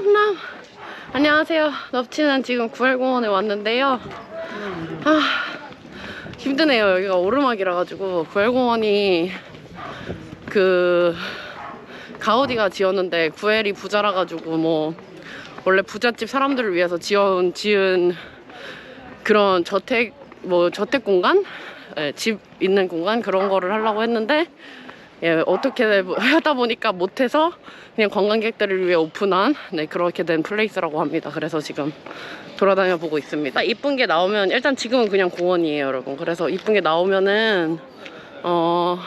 남남 안녕하세요 넙치는 지금 구엘공원에 왔는데요 아 힘드네요. 여기가 오르막이라 가지고 구엘공원이 그 가우디가 지었는데 구엘이 부자라 가지고 뭐 원래 부잣집 사람들을 위해서 지어온 지은 그런 저택 뭐 저택 공간? 예, 집 있는 공간? 그런 거를 하려고 했는데 예, 어떻게 하다 보니까 못해서 그냥 관광객들을 위해 오픈한 네, 그렇게 된 플레이스라고 합니다. 그래서 지금 돌아다녀 보고 있습니다. 이쁜 게 나오면 일단 지금은 그냥 공원이에요, 여러분. 그래서 이쁜 게 나오면은 어,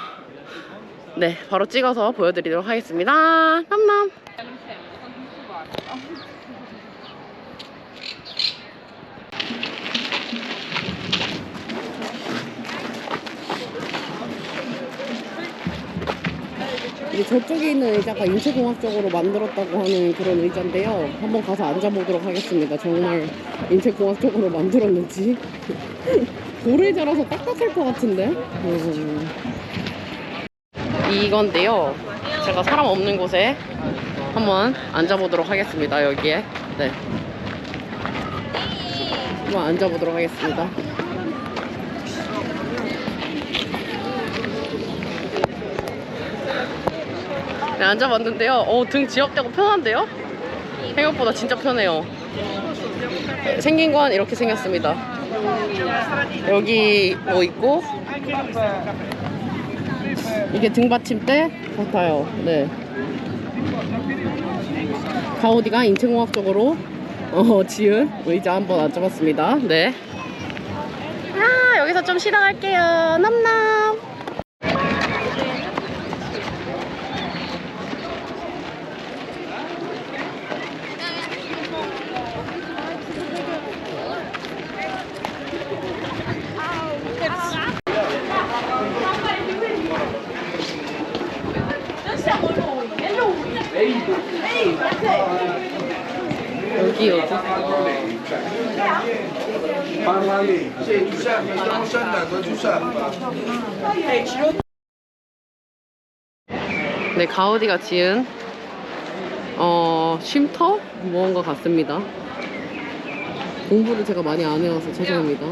네, 바로 찍어서 보여드리도록 하겠습니다. 남남. 이제 저쪽에 있는 의자가 인체공학적으로 만들었다고 하는 그런 의자인데요. 한번 가서 앉아보도록 하겠습니다. 정말 인체공학적으로 만들었는지. 돌의자라서 딱딱할 것 같은데? 음. 이건데요. 제가 사람 없는 곳에 한번 앉아보도록 하겠습니다. 여기에. 네. 한번 앉아보도록 하겠습니다. 네, 앉아봤는데요. 어, 등 지압되고 편한데요? 생각보다 진짜 편해요. 네, 생긴 건 이렇게 생겼습니다. 여기 뭐 있고, 이게 등받침대 같아요. 네. 가우디가 인체공학적으로 어, 지은 의자 한번 앉아봤습니다. 네. 아, 여기서 좀 쉬다 갈게요. 남남. 여기 여기. Parlez. C'est tout 네, 가우디가 지은 어, 쉼터? 무언가 같습니다. 공부를 제가 많이 안 해와서 죄송합니다.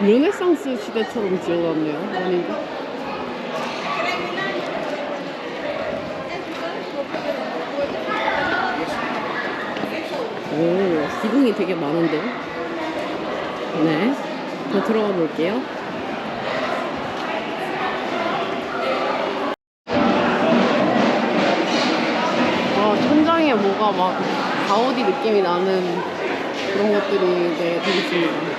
르네상스 시대처럼 지어놨네요. 아닌가? 오, 기둥이 되게 많은데요? 네. 더 들어가 볼게요. 아, 천장에 뭐가 막 가우디 느낌이 나는 그런 것들이 네, 되게 있습니다.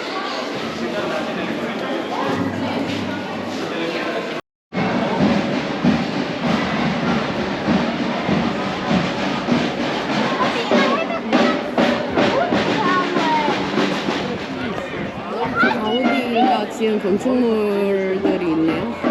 지은 건축물들이 있네요.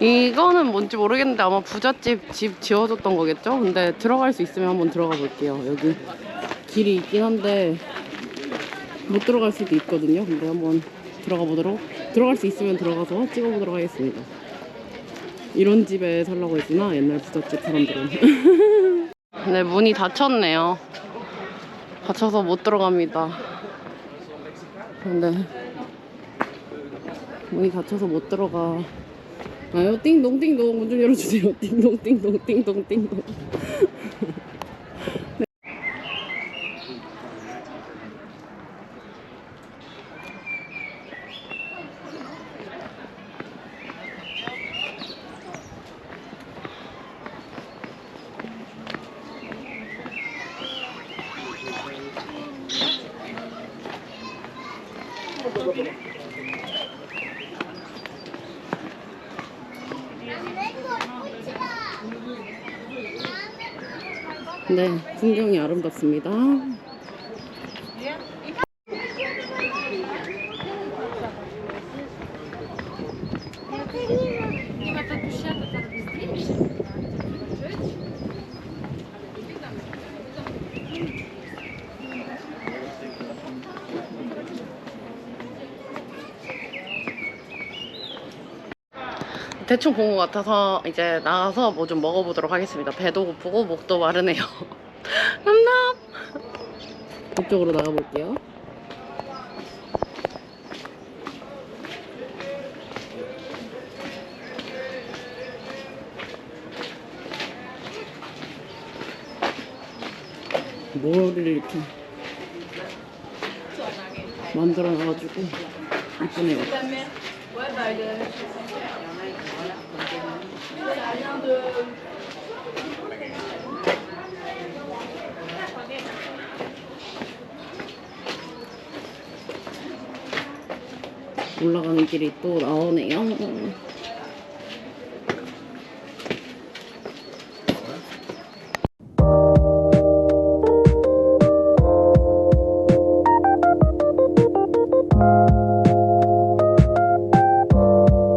이거는 뭔지 모르겠는데 아마 부잣집 집 지어줬던 거겠죠? 근데 들어갈 수 있으면 한번 들어가 볼게요. 여기 길이 있긴 한데 못 들어갈 수도 있거든요. 근데 한번 들어가 보도록 들어갈 수 있으면 들어가서 찍어보도록 하겠습니다. 이런 집에 살라고 했구나 옛날 부잣집 사람들은. 네 문이 닫혔네요. 닫혀서 못 들어갑니다. 근데 문이 닫혀서 못 들어가. 아유 띵동 띵동 문 좀 열어주세요. 띵동 띵동 띵동 띵동. 네 풍경이 아름답습니다. 대충 본 것 같아서 이제 나가서 뭐 좀 먹어보도록 하겠습니다. 배도 고프고 목도 마르네요. 남남. 이쪽으로 나가볼게요. 뭐를 이렇게 만들어 놔가지고 이쁘네요. 올라가는 길이 또 나오네요.